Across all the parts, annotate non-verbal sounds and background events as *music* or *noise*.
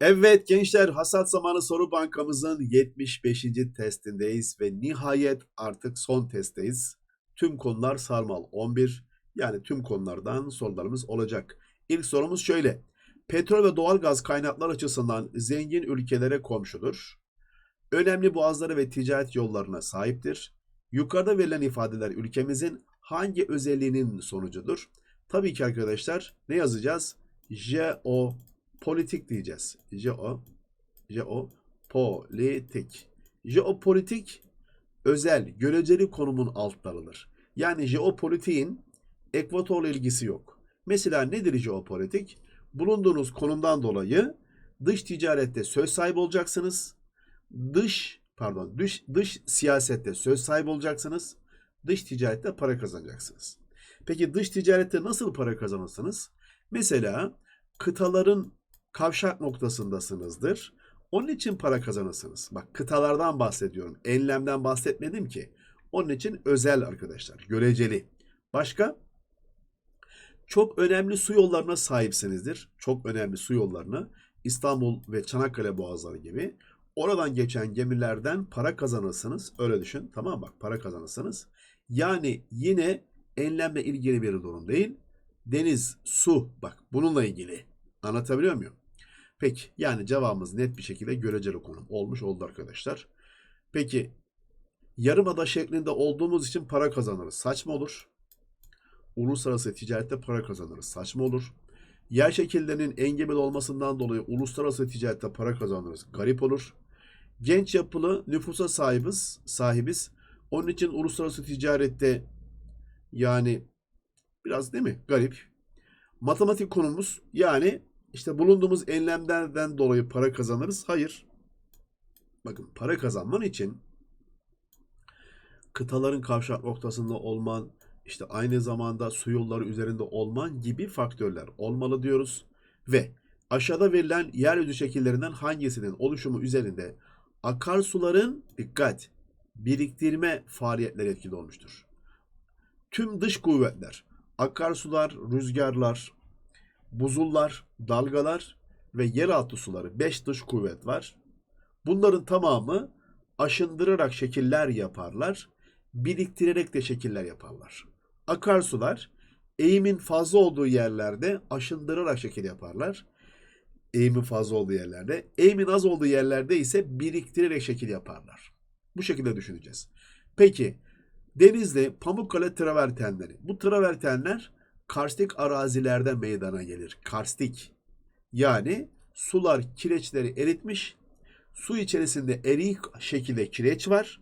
Evet gençler hasat zamanı soru bankamızın 75. testindeyiz ve nihayet artık son testteyiz. Tüm konular sarmal 11 yani tüm konulardan sorularımız olacak. İlk sorumuz şöyle. Petrol ve doğalgaz kaynaklar açısından zengin ülkelere komşudur. Önemli boğazları ve ticaret yollarına sahiptir. Yukarıda verilen ifadeler ülkemizin hangi özelliğinin sonucudur? Tabii ki arkadaşlar ne yazacağız? Jeopolitik diyeceğiz. Jeo, jeopolitik. Jeopolitik özel, göreceli konumun altlarıdır. Yani jeopolitiğin ekvatorla ilgisi yok. Mesela nedir jeopolitik? Bulunduğunuz konumdan dolayı dış ticarette söz sahibi olacaksınız. Dış pardon dış dış siyasette söz sahibi olacaksınız. Dış ticarette para kazanacaksınız. Peki dış ticarette nasıl para kazanırsınız? Mesela kıtaların kavşak noktasındasınızdır. Onun için para kazanırsınız. Bak kıtalardan bahsediyorum. Enlemden bahsetmedim ki. Onun için özel arkadaşlar. Göreceli. Başka? Çok önemli su yollarına sahipsinizdir. Çok önemli su yollarına. İstanbul ve Çanakkale boğazları gibi. Oradan geçen gemilerden para kazanırsınız. Öyle düşün. Tamam bak para kazanırsınız. Yani yine enlemle ilgili bir durum değil. Deniz, su bak bununla ilgili. Anlatabiliyor muyum? Peki yani cevabımız net bir şekilde göreceli konum olmuş oldu arkadaşlar. Peki yarımada şeklinde olduğumuz için para kazanırız. Saçma olur. Uluslararası ticarette para kazanırız. Saçma olur. Yer şekillerinin engebeli olmasından dolayı uluslararası ticarette para kazanırız. Garip olur. Genç yapılı nüfusa sahibiz. sahibiz. Onun için uluslararası ticarette yani biraz değil mi? Garip. Matematik konumuz yani işte bulunduğumuz enlemlerden dolayı para kazanırız. Hayır. Bakın para kazanman için kıtaların kavşak noktasında olman, işte aynı zamanda su yolları üzerinde olman gibi faktörler olmalı diyoruz. Ve aşağıda verilen yeryüzü şekillerinden hangisinin oluşumu üzerinde akarsuların dikkat biriktirme faaliyetleri etkili olmuştur. Tüm dış kuvvetler, akarsular, rüzgarlar, buzullar, dalgalar ve yeraltı suları 5 dış kuvvet var. Bunların tamamı aşındırarak şekiller yaparlar, biriktirerek de şekiller yaparlar. Akarsular eğimin fazla olduğu yerlerde aşındırarak şekil yaparlar. Eğimin fazla olduğu yerlerde, eğimin az olduğu yerlerde ise biriktirerek şekil yaparlar. Bu şekilde düşüneceğiz. Peki Denizli, Pamukkale travertenleri. Bu travertenler karstik arazilerde meydana gelir. Karstik. Yani sular kireçleri eritmiş. Su içerisinde erik şekilde kireç var.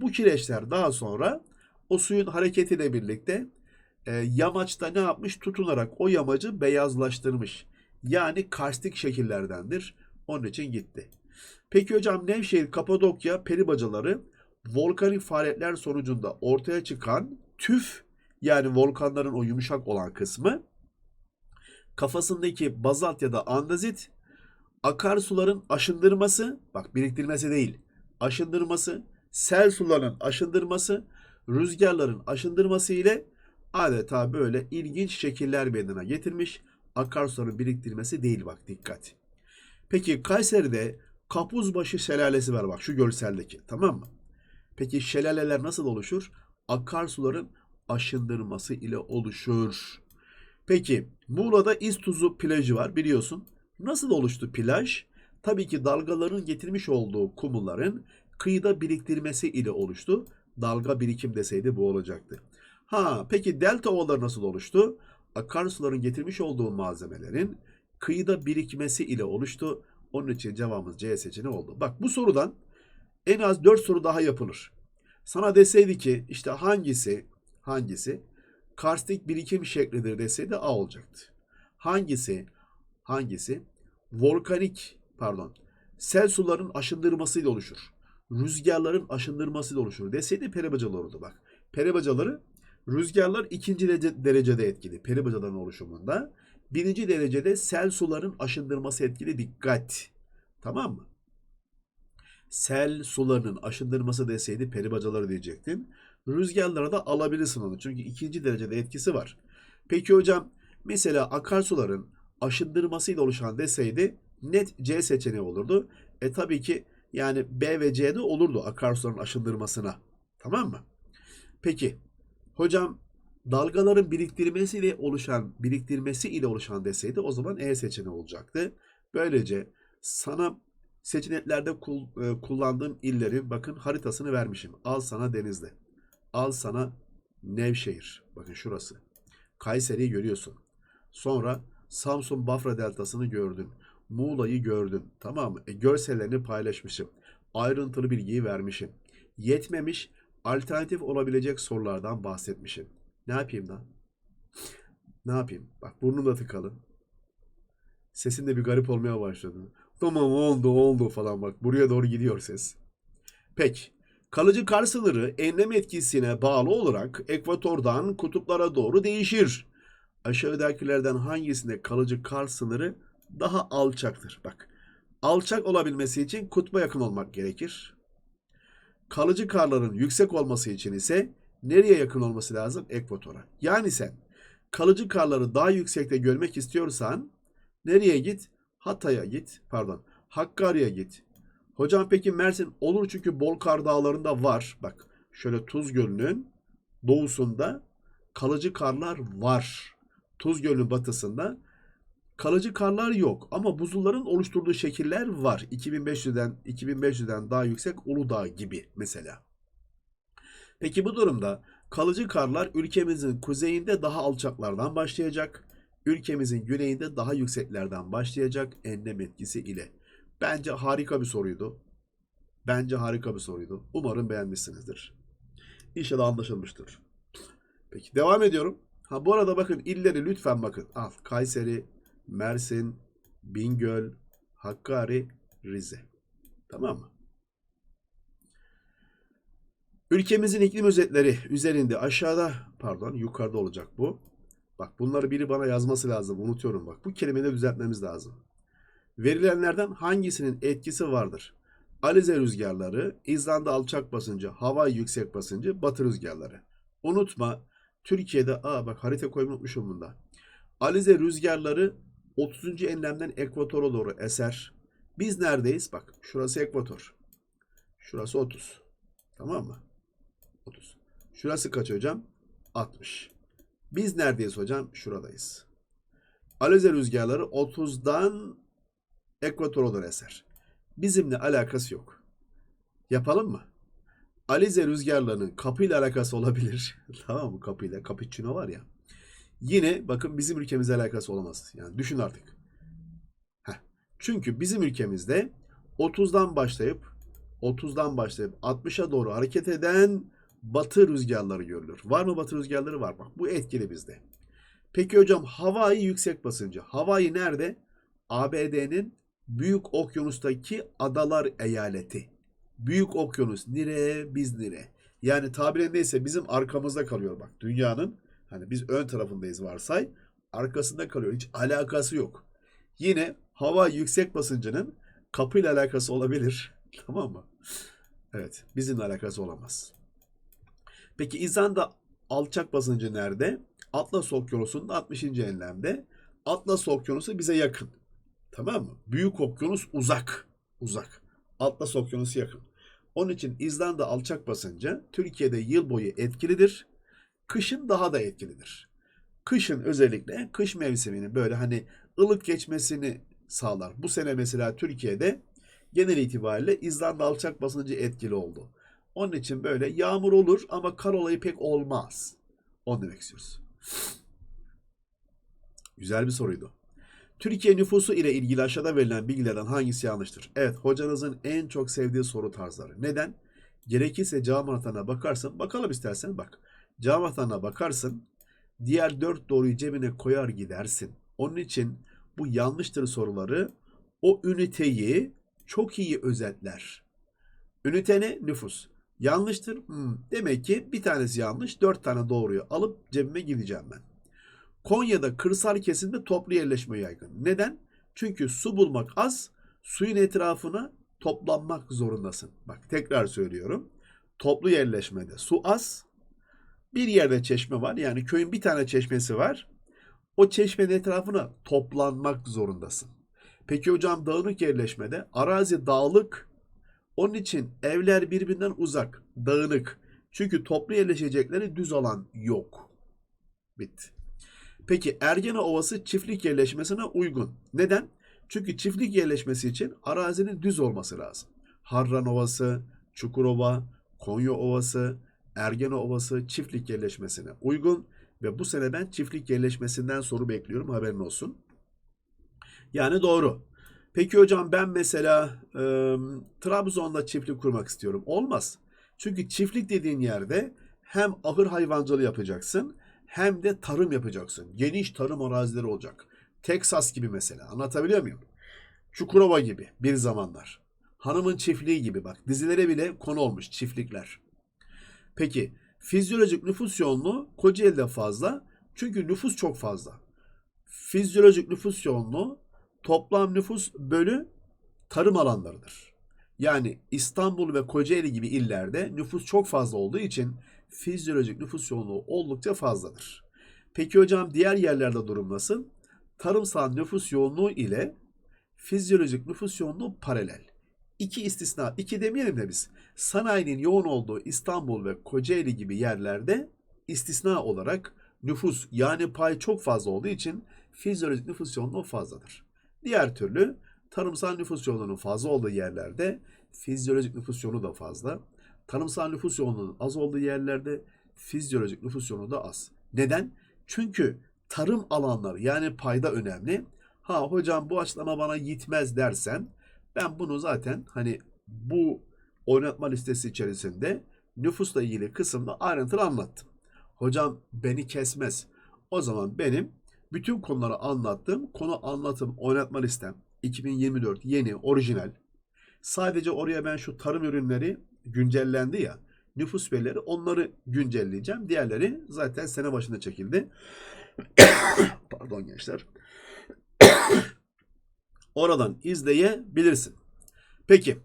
Bu kireçler daha sonra o suyun hareketiyle birlikte e, yamaçta ne yapmış? Tutunarak o yamacı beyazlaştırmış. Yani karstik şekillerdendir. Onun için gitti. Peki hocam Nevşehir, Kapadokya, peribacaları volkanik faaliyetler sonucunda ortaya çıkan tüf yani volkanların o yumuşak olan kısmı kafasındaki bazalt ya da andezit akarsuların aşındırması bak biriktirmesi değil aşındırması sel suların aşındırması rüzgarların aşındırması ile adeta böyle ilginç şekiller meydana getirmiş akarsuların biriktirmesi değil bak dikkat. Peki Kayseri'de Kapuzbaşı şelalesi var bak şu görseldeki tamam mı? Peki şelaleler nasıl oluşur? Akarsuların aşındırması ile oluşur. Peki Muğla'da İztuzu plajı var biliyorsun. Nasıl oluştu plaj? Tabii ki dalgaların getirmiş olduğu kumulların kıyıda biriktirmesi ile oluştu. Dalga birikim deseydi bu olacaktı. Ha peki delta ovaları nasıl oluştu? Akarsuların getirmiş olduğu malzemelerin kıyıda birikmesi ile oluştu. Onun için cevabımız C seçeneği oldu. Bak bu sorudan en az 4 soru daha yapılır. Sana deseydi ki işte hangisi hangisi karstik birikim şeklidir deseydi A olacaktı. Hangisi hangisi volkanik pardon sel suların aşındırmasıyla oluşur. Rüzgarların aşındırmasıyla oluşur deseydi peribacalar olurdu bak. Peribacaları rüzgarlar ikinci derece, derecede etkili peribacaların oluşumunda. Birinci derecede sel suların aşındırması etkili dikkat. Tamam mı? Sel sularının aşındırması deseydi peribacaları diyecektin. Rüzgarlara da alabilirsin onu. Çünkü ikinci derecede etkisi var. Peki hocam mesela akarsuların aşındırmasıyla oluşan deseydi net C seçeneği olurdu. E tabii ki yani B ve C'de olurdu akarsuların aşındırmasına. Tamam mı? Peki hocam dalgaların biriktirmesiyle oluşan biriktirmesi ile oluşan deseydi o zaman E seçeneği olacaktı. Böylece sana seçeneklerde e, kullandığım illerin bakın haritasını vermişim. Al sana Denizli. Al sana Nevşehir. Bakın şurası. Kayseri'yi görüyorsun. Sonra Samsun Bafra deltasını gördün. Muğla'yı gördün. Tamam mı? E, görsellerini paylaşmışım. Ayrıntılı bilgiyi vermişim. Yetmemiş alternatif olabilecek sorulardan bahsetmişim. Ne yapayım da? Ne yapayım? Bak burnum da tıkalı. Sesin de bir garip olmaya başladı. Tamam oldu oldu falan bak. Buraya doğru gidiyor ses. Peki. Kalıcı kar sınırı enlem etkisine bağlı olarak ekvatordan kutuplara doğru değişir. Aşağıdakilerden hangisinde kalıcı kar sınırı daha alçaktır? Bak. Alçak olabilmesi için kutba yakın olmak gerekir. Kalıcı karların yüksek olması için ise nereye yakın olması lazım? Ekvatora. Yani sen kalıcı karları daha yüksekte görmek istiyorsan nereye git? Hatay'a git. Pardon. Hakkari'ye git. Hocam peki Mersin olur çünkü bol kar dağlarında var. Bak şöyle Tuz Gölü'nün doğusunda kalıcı karlar var. Tuz Gölü'nün batısında kalıcı karlar yok ama buzulların oluşturduğu şekiller var. 2500'den 2500'den daha yüksek Uludağ gibi mesela. Peki bu durumda kalıcı karlar ülkemizin kuzeyinde daha alçaklardan başlayacak. Ülkemizin güneyinde daha yükseklerden başlayacak enlem etkisi ile. Bence harika bir soruydu. Bence harika bir soruydu. Umarım beğenmişsinizdir. İnşallah anlaşılmıştır. Peki devam ediyorum. Ha bu arada bakın illeri lütfen bakın. Al Kayseri, Mersin, Bingöl, Hakkari, Rize. Tamam mı? Ülkemizin iklim özetleri üzerinde aşağıda pardon yukarıda olacak bu. Bak bunları biri bana yazması lazım. Unutuyorum bak. Bu kelimeleri düzeltmemiz lazım. Verilenlerden hangisinin etkisi vardır? Alize rüzgarları, İzlanda alçak basıncı, Hawaii yüksek basıncı, batı rüzgarları. Unutma Türkiye'de, aa bak harita koymayı unutmuşum bunda. Alize rüzgarları 30. enlemden ekvatora doğru eser. Biz neredeyiz? Bak şurası ekvator. Şurası 30. Tamam mı? 30. Şurası kaç hocam? 60. Biz neredeyiz hocam? Şuradayız. Alize rüzgarları 30'dan ekvatora doğru eser. Bizimle alakası yok. Yapalım mı? Alize rüzgarlarının kapıyla alakası olabilir. *laughs* tamam mı? Kapıyla. Cappuccino var ya. Yine bakın bizim ülkemizle alakası olamaz. Yani düşün artık. Heh. Çünkü bizim ülkemizde 30'dan başlayıp 30'dan başlayıp 60'a doğru hareket eden batı rüzgarları görülür. Var mı batı rüzgarları? Var. Bak bu etkili bizde. Peki hocam Hawaii yüksek basıncı. Hawaii nerede? ABD'nin Büyük Okyanus'taki adalar eyaleti. Büyük Okyanus nire biz nire. Yani tabirindeyse bizim arkamızda kalıyor bak dünyanın. Hani biz ön tarafındayız varsay. Arkasında kalıyor. Hiç alakası yok. Yine hava yüksek basıncının kapıyla alakası olabilir. *laughs* Tamam mı? Evet. Bizimle alakası olamaz. Peki İzlanda alçak basıncı nerede? Atlas Okyanusu'nun 60. enlemde. Atlas Okyanusu bize yakın. Tamam mı? Büyük okyanus uzak. Uzak. Atlas Okyanusu yakın. Onun için İzlanda alçak basıncı Türkiye'de yıl boyu etkilidir. Kışın daha da etkilidir. Kışın özellikle kış mevsiminin böyle hani ılık geçmesini sağlar. Bu sene mesela Türkiye'de genel itibariyle İzlanda alçak basıncı etkili oldu. Onun için böyle yağmur olur ama kar olayı pek olmaz. Onu demek istiyoruz. Güzel bir soruydu. Türkiye nüfusu ile ilgili aşağıda verilen bilgilerden hangisi yanlıştır? Evet, hocanızın en çok sevdiği soru tarzları. Neden? Gerekirse cevap anahtarına bakarsın. Bakalım istersen bak. Cevap anahtarına bakarsın. Diğer dört doğruyu cebine koyar gidersin. Onun için bu yanlıştır soruları o üniteyi çok iyi özetler. Ünite ne? Nüfus. Yanlıştır. Hmm. Demek ki bir tanesi yanlış. Dört tane doğruyu alıp cebime gideceğim ben. Konya'da kırsal kesimde toplu yerleşme yaygın. Neden? Çünkü su bulmak az, suyun etrafına toplanmak zorundasın. Bak tekrar söylüyorum. Toplu yerleşmede su az, bir yerde çeşme var. Yani köyün bir tane çeşmesi var. O çeşmenin etrafına toplanmak zorundasın. Peki hocam dağınık yerleşmede arazi dağlık. Onun için evler birbirinden uzak, dağınık. Çünkü toplu yerleşecekleri düz alan yok. Bitti. Peki Ergene Ovası çiftlik yerleşmesine uygun. Neden? Çünkü çiftlik yerleşmesi için arazinin düz olması lazım. Harran Ovası, Çukurova, Konya Ovası, Ergene Ovası çiftlik yerleşmesine uygun ve bu sene ben çiftlik yerleşmesinden soru bekliyorum haberin olsun. Yani doğru. Peki hocam ben mesela e, Trabzon'da çiftlik kurmak istiyorum. Olmaz. Çünkü çiftlik dediğin yerde hem ahır hayvancılığı yapacaksın hem de tarım yapacaksın. Geniş tarım arazileri olacak. Teksas gibi mesela. Anlatabiliyor muyum? Çukurova gibi bir zamanlar. Hanımın çiftliği gibi bak. Dizilere bile konu olmuş çiftlikler. Peki fizyolojik nüfus yoğunluğu Kocaeli'de fazla. Çünkü nüfus çok fazla. Fizyolojik nüfus yoğunluğu toplam nüfus bölü tarım alanlarıdır. Yani İstanbul ve Kocaeli gibi illerde nüfus çok fazla olduğu için fizyolojik nüfus yoğunluğu oldukça fazladır. Peki hocam diğer yerlerde durum nasıl? Tarımsal nüfus yoğunluğu ile fizyolojik nüfus yoğunluğu paralel. İki istisna, iki demeyelim de biz. Sanayinin yoğun olduğu İstanbul ve Kocaeli gibi yerlerde istisna olarak nüfus yani pay çok fazla olduğu için fizyolojik nüfus yoğunluğu fazladır. Diğer türlü tarımsal nüfus yoğunluğunun fazla olduğu yerlerde fizyolojik nüfus yoğunluğu da fazla. Tarımsal nüfus yoğunluğunun az olduğu yerlerde fizyolojik nüfus yoğunluğu da az. Neden? Çünkü tarım alanları yani payda önemli. Ha hocam bu açıklama bana yetmez dersen ben bunu zaten hani bu oynatma listesi içerisinde nüfusla ilgili kısımda ayrıntılı anlattım. Hocam beni kesmez. O zaman benim bütün konuları anlattığım konu anlatım oynatma listem 2024 yeni orijinal. Sadece oraya ben şu tarım ürünleri güncellendi ya nüfus verileri onları güncelleyeceğim. Diğerleri zaten sene başında çekildi. *coughs* Pardon gençler. *coughs* Oradan izleyebilirsin. Peki.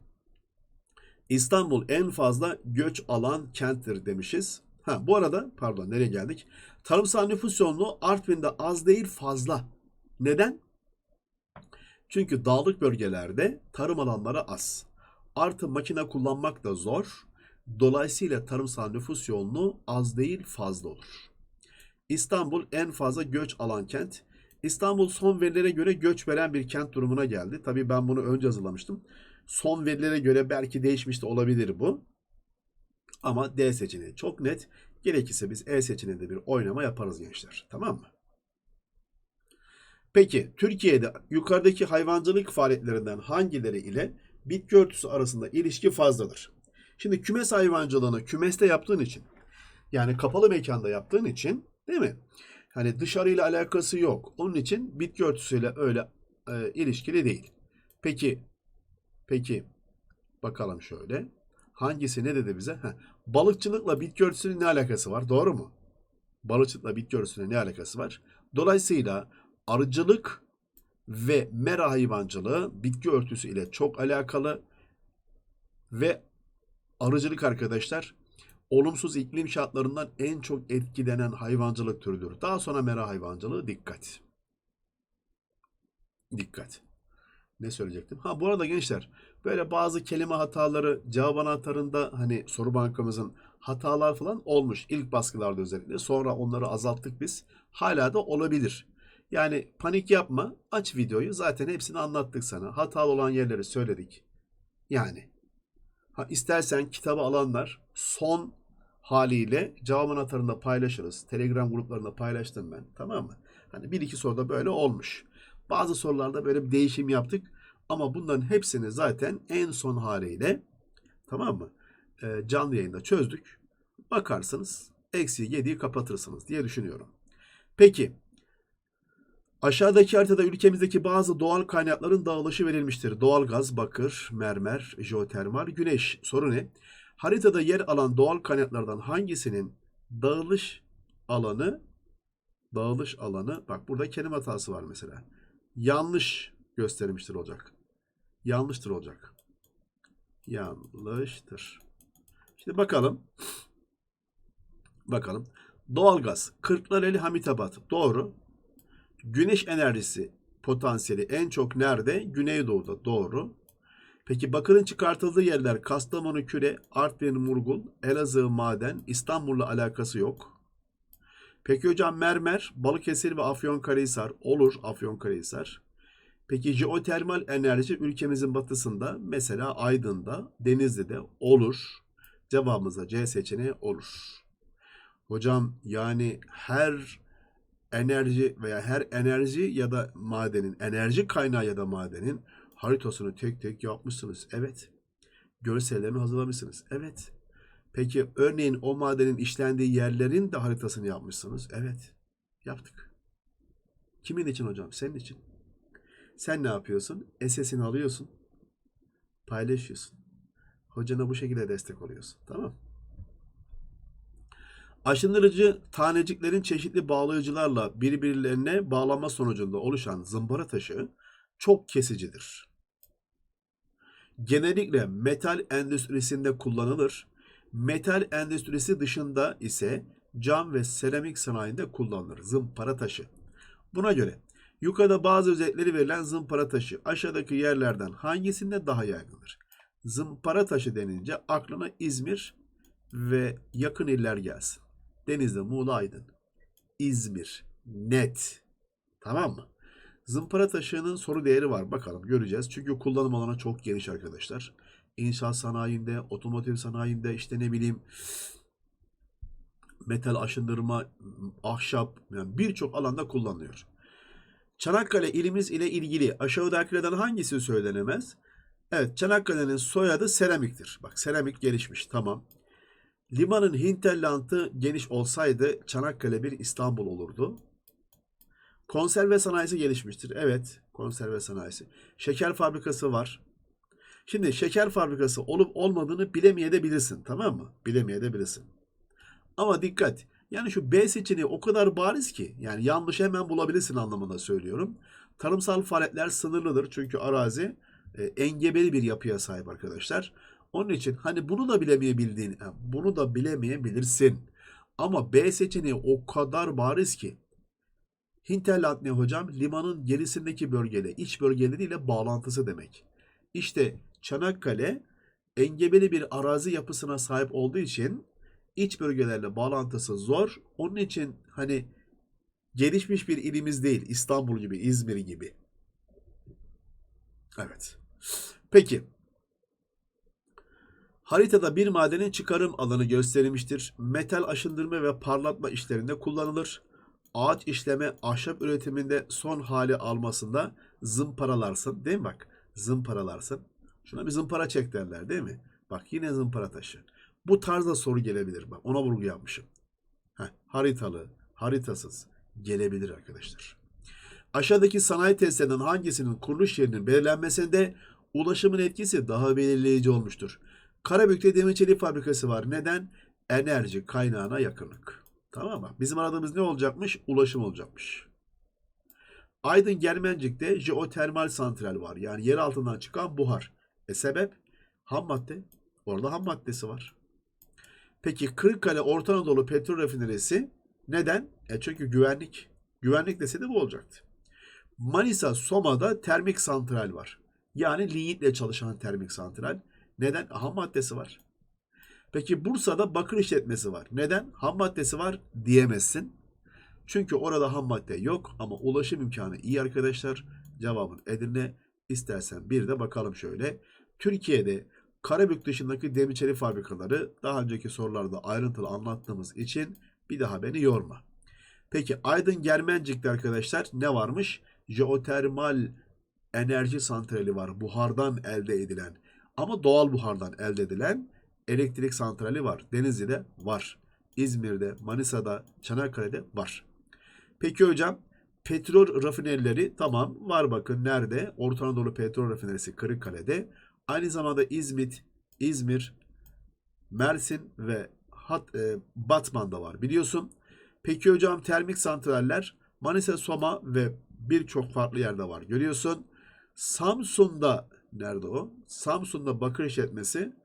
İstanbul en fazla göç alan kenttir demişiz. Ha bu arada pardon nereye geldik? Tarımsal nüfus yoğunluğu Artvin'de az değil fazla. Neden? Çünkü dağlık bölgelerde tarım alanları az. Artı makine kullanmak da zor. Dolayısıyla tarımsal nüfus yoğunluğu az değil fazla olur. İstanbul en fazla göç alan kent. İstanbul son verilere göre göç veren bir kent durumuna geldi. Tabii ben bunu önce hazırlamıştım. Son verilere göre belki değişmiş de olabilir bu. Ama D seçeneği çok net. Gerekirse biz E seçeneğinde bir oynama yaparız gençler. Tamam mı? Peki Türkiye'de yukarıdaki hayvancılık faaliyetlerinden hangileri ile bitki örtüsü arasında ilişki fazladır? Şimdi kümes hayvancılığını kümeste yaptığın için yani kapalı mekanda yaptığın için değil mi? Hani dışarıyla alakası yok. Onun için bitki örtüsüyle öyle e, ilişkili değil. Peki peki bakalım şöyle. Hangisi ne dedi bize? Heh, balıkçılıkla bitki örtüsünün ne alakası var? Doğru mu? Balıkçılıkla bitki örtüsünün ne alakası var? Dolayısıyla arıcılık ve mera hayvancılığı bitki örtüsü ile çok alakalı ve arıcılık arkadaşlar olumsuz iklim şartlarından en çok etkilenen hayvancılık türüdür. Daha sonra mera hayvancılığı dikkat. Dikkat. Ne söyleyecektim? Ha bu arada gençler böyle bazı kelime hataları cevap anahtarında hani soru bankamızın hatalar falan olmuş ilk baskılarda özellikle. Sonra onları azalttık biz. Hala da olabilir. Yani panik yapma. Aç videoyu. Zaten hepsini anlattık sana. Hatalı olan yerleri söyledik. Yani. Ha, istersen kitabı alanlar son haliyle cevap anahtarında paylaşırız. Telegram gruplarında paylaştım ben. Tamam mı? Hani bir iki soruda böyle olmuş. Bazı sorularda böyle bir değişim yaptık. Ama bunların hepsini zaten en son haliyle tamam mı? E, canlı yayında çözdük. Bakarsınız eksiği yediği kapatırsınız diye düşünüyorum. Peki Aşağıdaki haritada ülkemizdeki bazı doğal kaynakların dağılışı verilmiştir. Doğalgaz, bakır, mermer, jeotermal, güneş. Soru ne? Haritada yer alan doğal kaynaklardan hangisinin dağılış alanı dağılış alanı bak burada kelime hatası var mesela. Yanlış göstermiştir olacak. Yanlıştır olacak. Yanlıştır. Şimdi bakalım. Bakalım. Doğalgaz. Kırklareli Hamitabat. Doğru. Güneş enerjisi potansiyeli en çok nerede? Güneydoğu'da. Doğru. Peki bakırın çıkartıldığı yerler Kastamonu Küre, Artvin Murgul, Elazığ Maden, İstanbul'la alakası yok. Peki hocam mermer, Balıkesir ve Afyonkarahisar olur Afyonkarahisar. Peki jeotermal enerji ülkemizin batısında mesela Aydın'da, Denizli'de olur. Cevabımız da C seçeneği olur. Hocam yani her enerji veya her enerji ya da madenin, enerji kaynağı ya da madenin haritasını tek tek yapmışsınız. Evet. Görsellerini hazırlamışsınız. Evet. Peki örneğin o madenin işlendiği yerlerin de haritasını yapmışsınız. Evet. Yaptık. Kimin için hocam? Senin için. Sen ne yapıyorsun? SS'ini alıyorsun. Paylaşıyorsun. Hocana bu şekilde destek oluyorsun. Tamam. Aşındırıcı taneciklerin çeşitli bağlayıcılarla birbirlerine bağlanma sonucunda oluşan zımpara taşı çok kesicidir. Genellikle metal endüstrisinde kullanılır. Metal endüstrisi dışında ise cam ve seramik sanayinde kullanılır. Zımpara taşı. Buna göre yukarıda bazı özellikleri verilen zımpara taşı aşağıdaki yerlerden hangisinde daha yaygındır? Zımpara taşı denince aklına İzmir ve yakın iller gelsin. Denizli, Muğla, Aydın. İzmir. Net. Tamam mı? Zımpara taşının soru değeri var. Bakalım göreceğiz. Çünkü kullanım alanı çok geniş arkadaşlar. İnşaat sanayinde, otomotiv sanayinde işte ne bileyim metal aşındırma, ahşap yani birçok alanda kullanılıyor. Çanakkale ilimiz ile ilgili aşağıdakilerden hangisi söylenemez? Evet Çanakkale'nin soyadı seramiktir. Bak seramik gelişmiş tamam. Limanın hinterlantı geniş olsaydı Çanakkale bir İstanbul olurdu. Konserve sanayisi gelişmiştir. Evet, konserve sanayisi. Şeker fabrikası var. Şimdi şeker fabrikası olup olmadığını bilemeyebilirsin, tamam mı? Bilemeyebilirsin. Ama dikkat. Yani şu B seçeneği o kadar bariz ki yani yanlış hemen bulabilirsin anlamında söylüyorum. Tarımsal faaliyetler sınırlıdır çünkü arazi e, engebeli bir yapıya sahip arkadaşlar. Onun için hani bunu da bilemeyebildiğin, bunu da bilemeyebilirsin. Ama B seçeneği o kadar bariz ki Hinterland ne hocam? Limanın gerisindeki bölgeyle, iç bölgeleriyle bağlantısı demek. İşte Çanakkale engebeli bir arazi yapısına sahip olduğu için iç bölgelerle bağlantısı zor. Onun için hani gelişmiş bir ilimiz değil. İstanbul gibi, İzmir gibi. Evet. Peki. Haritada bir madenin çıkarım alanı gösterilmiştir. Metal aşındırma ve parlatma işlerinde kullanılır. Ağaç işleme, ahşap üretiminde son hali almasında zımparalarsın. Değil mi bak? Zımparalarsın. Şuna bir zımpara çek derler değil mi? Bak yine zımpara taşı. Bu tarzda soru gelebilir. Bak ona vurgu yapmışım. Heh, haritalı, haritasız gelebilir arkadaşlar. Aşağıdaki sanayi testlerinden hangisinin kuruluş yerinin belirlenmesinde ulaşımın etkisi daha belirleyici olmuştur. Karabük'te demir çelik fabrikası var. Neden? Enerji kaynağına yakınlık. Tamam mı? Bizim aradığımız ne olacakmış? Ulaşım olacakmış. Aydın Germencik'te jeotermal santral var. Yani yer altından çıkan buhar. E sebep? Ham madde. Orada ham maddesi var. Peki Kırıkkale Orta Anadolu Petrol Rafinerisi neden? E çünkü güvenlik. Güvenlik deseydi bu olacaktı. Manisa Soma'da termik santral var. Yani lignitle çalışan termik santral. Neden? Ham maddesi var. Peki Bursa'da bakır işletmesi var. Neden? Ham maddesi var diyemezsin. Çünkü orada ham madde yok ama ulaşım imkanı iyi arkadaşlar. Cevabın Edirne. İstersen bir de bakalım şöyle. Türkiye'de Karabük dışındaki demir çelik fabrikaları daha önceki sorularda ayrıntılı anlattığımız için bir daha beni yorma. Peki Aydın Germencik'te arkadaşlar ne varmış? Jeotermal enerji santrali var. Buhardan elde edilen ama doğal buhardan elde edilen elektrik santrali var. Denizli'de var. İzmir'de, Manisa'da, Çanakkale'de var. Peki hocam petrol rafinerileri tamam var bakın nerede? Orta Anadolu Petrol Rafinerisi Kırıkkale'de. Aynı zamanda İzmit, İzmir, Mersin ve Hat, e, Batman'da var biliyorsun. Peki hocam termik santraller Manisa, Soma ve birçok farklı yerde var görüyorsun. Samsun'da nerede o? Samsun'da bakır işletmesi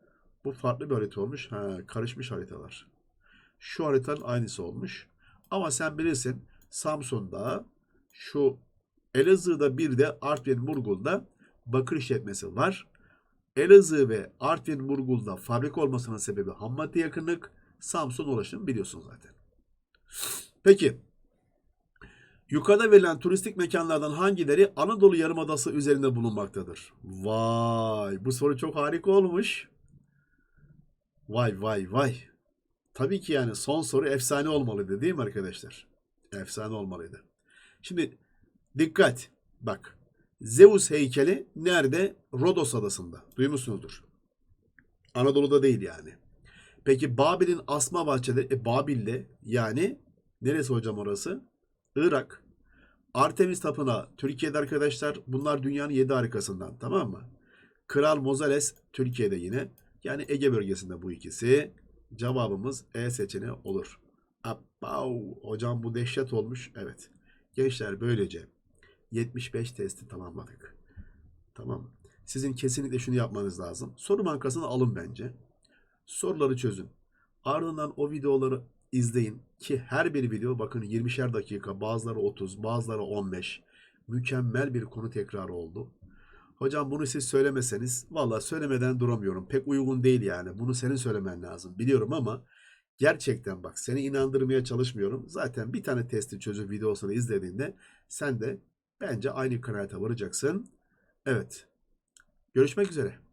bu farklı bir harita olmuş. Ha, karışmış haritalar. Şu haritanın aynısı olmuş. Ama sen bilirsin Samsun'da şu Elazığ'da bir de Artvin Murgul'da bakır işletmesi var. Elazığ ve Artvin Murgul'da fabrika olmasının sebebi ham yakınlık. Samsun ulaşım biliyorsun zaten. Peki. Yukarıda verilen turistik mekanlardan hangileri Anadolu Yarımadası üzerinde bulunmaktadır? Vay, bu soru çok harika olmuş. Vay vay vay. Tabii ki yani son soru efsane olmalıydı değil mi arkadaşlar? Efsane olmalıydı. Şimdi dikkat. Bak. Zeus heykeli nerede? Rodos adasında. Duymuşsunuzdur. Anadolu'da değil yani. Peki Babil'in asma bahçeleri, e, Babil'de yani neresi hocam orası? Irak. Artemis Tapınağı Türkiye'de arkadaşlar. Bunlar dünyanın yedi harikasından tamam mı? Kral Mozales Türkiye'de yine. Yani Ege bölgesinde bu ikisi. Cevabımız E seçeneği olur. Abav. Hocam bu dehşet olmuş. Evet. Gençler böylece 75 testi tamamladık. Tamam. Sizin kesinlikle şunu yapmanız lazım. Soru bankasını alın bence. Soruları çözün. Ardından o videoları izleyin ki her bir video bakın 20'şer dakika, bazıları 30, bazıları 15. Mükemmel bir konu tekrarı oldu. Hocam bunu siz söylemeseniz valla söylemeden duramıyorum. Pek uygun değil yani. Bunu senin söylemen lazım. Biliyorum ama gerçekten bak seni inandırmaya çalışmıyorum. Zaten bir tane testi çözüp videosunu izlediğinde sen de bence aynı kanaate varacaksın. Evet. Görüşmek üzere.